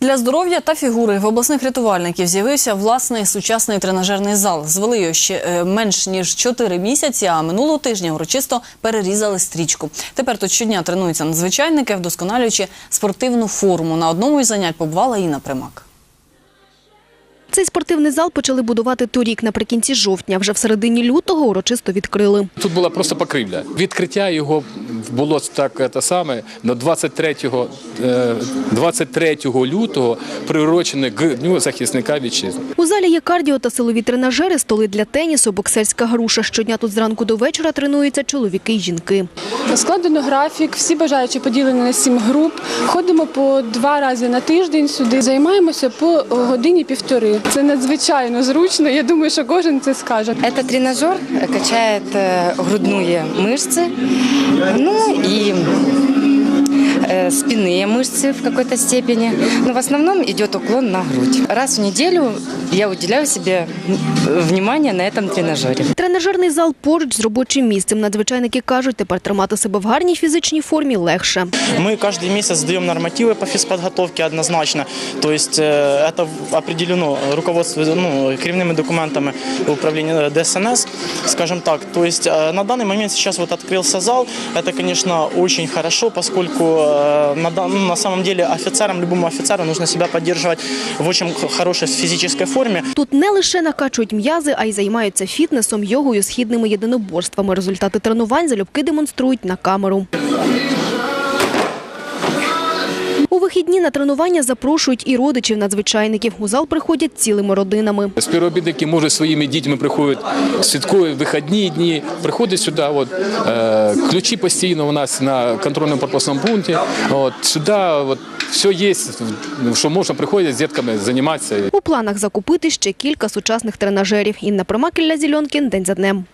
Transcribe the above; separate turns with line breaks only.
Для здоров'я та фігури в обласних рятувальників з'явився власний сучасний тренажерний зал. Звели його ще е, менш ніж 4 місяці, а минулого тижня урочисто перерізали стрічку. Тепер тут щодня тренуються надзвичайники, вдосконалюючи спортивну форму. На одному із занять побувала Інна Примак.
Цей спортивний зал почали будувати торік наприкінці жовтня. Вже в середині лютого урочисто відкрили.
Тут була просто покрівля. Відкриття його було так те саме на 23, е, 23 лютого приурочене к Дню захисника вітчизни.
У залі є кардіо та силові тренажери, столи для тенісу, боксерська груша. Щодня тут зранку до вечора тренуються чоловіки й жінки.
Складено графік, всі бажаючі поділені на сім груп. Ходимо по два рази на тиждень сюди. Займаємося по годині півтори. Це надзвичайно зручно. Я думаю, що кожен це скаже.
Этот тренажер качает э, грудные мышцы, ну и э, спинные мышцы в какой-то степени. Но в основном идет уклон на грудь. Раз в неделю я уделяю себе м, внимание на этом тренажере.
Тренажерний зал поруч з робочим місцем. Надзвичайники кажуть, тепер тримати себе в гарній фізичній формі легше.
Мы каждый месяц даем нормативы по физподготовке однозначно. То есть э, это определено руководство, ну, керівними документами управления ДСНС, скажем так. То есть э, на данный момент сейчас вот открылся зал. Это, конечно, очень хорошо, поскольку э, на, ну, на самом деле офіцерам, любому офіцеру нужно себя поддерживать в очень хорошей физической форме.
Тут не лише накачують м'язи, а й займаються фітнесом, йогою, східними єдиноборствами. Результати тренувань залюбки демонструють на камеру. Вихідні на тренування запрошують і родичів надзвичайників. У зал приходять цілими родинами.
Співробітники, може, своїми дітьми приходять святкові вихідні дні, приходять сюди. От, е, ключі постійно у нас на контрольному пропускному пункті. От, сюди от, все є, що можна приходити з дітками займатися.
У планах закупити ще кілька сучасних тренажерів. Інна Примак, Ілля Зільонкін. День за днем.